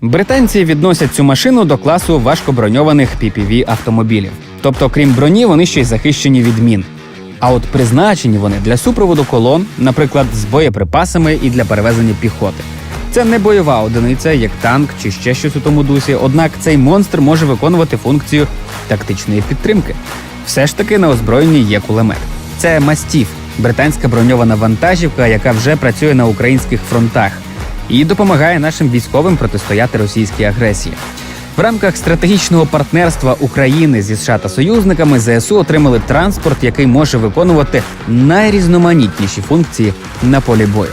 Британці відносять цю машину до класу важкоброньованих PPV автомобілів. Тобто, крім броні, вони ще й захищені від мін. А от призначені вони для супроводу колон, наприклад, з боєприпасами і для перевезення піхоти. Це не бойова одиниця, як танк чи ще щось у тому дусі. Однак цей монстр може виконувати функцію тактичної підтримки. Все ж таки на озброєнні є кулемет. Це мастіф, британська броньована вантажівка, яка вже працює на українських фронтах і допомагає нашим військовим протистояти російській агресії. В рамках стратегічного партнерства України зі США та союзниками ЗСУ отримали транспорт, який може виконувати найрізноманітніші функції на полі бою.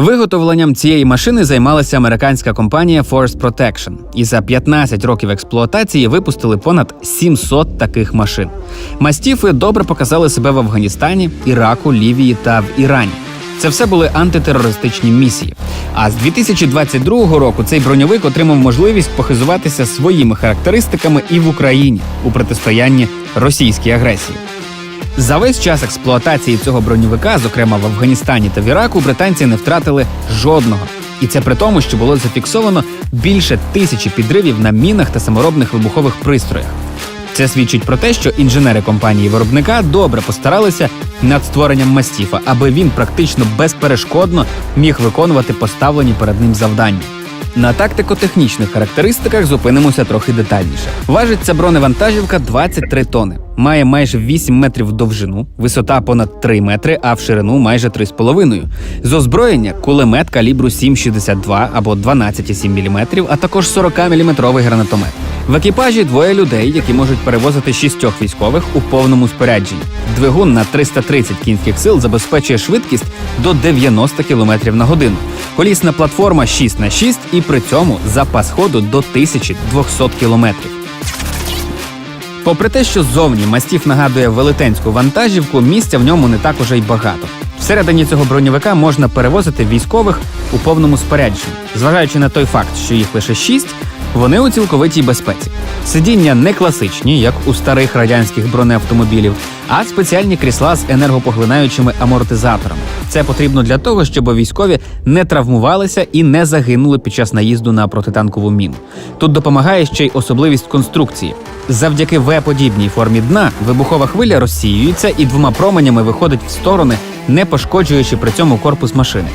Виготовленням цієї машини займалася американська компанія Force Protection. І за 15 років експлуатації випустили понад 700 таких машин. Мастіфи добре показали себе в Афганістані, Іраку, Лівії та в Ірані. Це все були антитерористичні місії. А з 2022 року цей броньовик отримав можливість похизуватися своїми характеристиками і в Україні у протистоянні російській агресії. За весь час експлуатації цього броньовика, зокрема в Афганістані та в Іраку, британці не втратили жодного. І це при тому, що було зафіксовано більше тисячі підривів на мінах та саморобних вибухових пристроях. Це свідчить про те, що інженери компанії виробника добре постаралися над створенням мастіфа, аби він практично безперешкодно міг виконувати поставлені перед ним завдання. На тактико-технічних характеристиках зупинимося трохи детальніше. Важить ця броневантажівка 23 тони, має майже 8 метрів в довжину, висота понад 3 метри, а в ширину майже 3,5. З озброєння кулемет калібру 7,62 або 12,7 мм, а також 40-мм гранатомет. В екіпажі двоє людей, які можуть перевозити шістьох військових у повному спорядженні. Двигун на 330 кінських сил забезпечує швидкість до 90 км на годину. Колісна платформа 6 на 6 і при цьому запас ходу до 1200 км. Попри те, що ззовні мастіф нагадує велетенську вантажівку, місця в ньому не так уже й багато. Всередині цього броньовика можна перевозити військових у повному спорядженні, зважаючи на той факт, що їх лише шість, вони у цілковитій безпеці. Сидіння не класичні, як у старих радянських бронеавтомобілів, а спеціальні крісла з енергопоглинаючими амортизаторами. Це потрібно для того, щоб військові не травмувалися і не загинули під час наїзду на протитанкову міну. Тут допомагає ще й особливість конструкції. Завдяки В-подібній формі дна вибухова хвиля розсіюється і двома променями виходить в сторони, не пошкоджуючи при цьому корпус машини.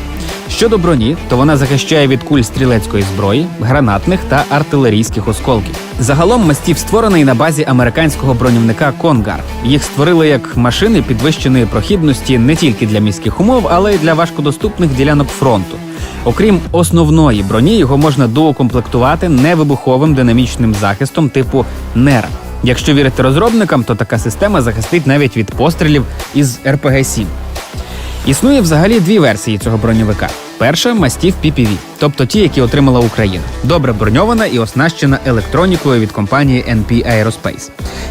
Щодо броні, то вона захищає від куль стрілецької зброї, гранатних та артилерійських осколків. Загалом мастів створений на базі американського бронівника Конгар. Їх створили як машини підвищеної прохідності не тільки для міських умов, але й для важкодоступних ділянок фронту. Окрім основної броні, його можна доукомплектувати невибуховим динамічним захистом типу НЕР. Якщо вірити розробникам, то така система захистить навіть від пострілів із РПГ-7. Існує взагалі дві версії цього броньовика. Перша мастів PPV, тобто ті, які отримала Україна, добре броньована і оснащена електронікою від компанії NP Aerospace.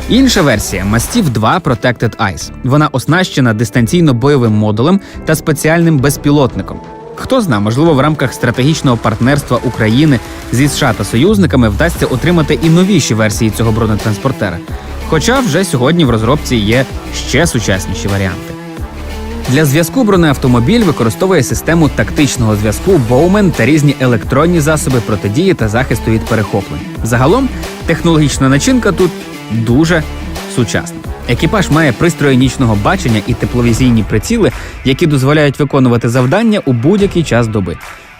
Інша версія мастів 2 Protected Eyes. Вона оснащена дистанційно-бойовим модулем та спеціальним безпілотником. Хто зна, можливо, в рамках стратегічного партнерства України зі США та союзниками вдасться отримати і новіші версії цього бронетранспортера. Хоча вже сьогодні в розробці є ще сучасніші варіанти. Для зв'язку бронеавтомобіль використовує систему тактичного зв'язку Bowman та різні електронні засоби протидії та захисту від перехоплень. Загалом технологічна начинка тут дуже сучасна. Екіпаж має пристрої нічного бачення і тепловізійні приціли, які дозволяють виконувати завдання у будь-який час доби.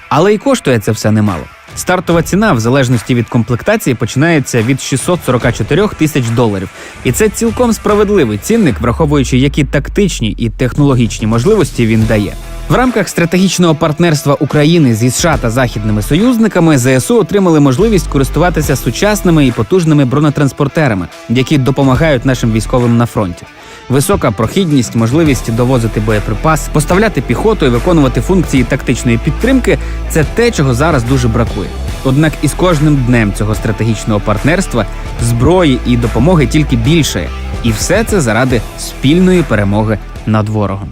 Але й коштує це все немало. Стартова ціна, в залежності від комплектації, починається від 644 тисяч доларів. І це цілком справедливий цінник, враховуючи, які тактичні і технологічні можливості він дає. В рамках стратегічного партнерства України зі США та західними союзниками ЗСУ отримали можливість користуватися сучасними і потужними бронетранспортерами, які допомагають нашим військовим на фронті. Висока прохідність, можливість довозити боєприпас, поставляти піхоту і виконувати функції тактичної підтримки це те, чого зараз дуже бракує. Однак із кожним днем цього стратегічного партнерства зброї і допомоги тільки більше, і все це заради спільної перемоги над ворогом.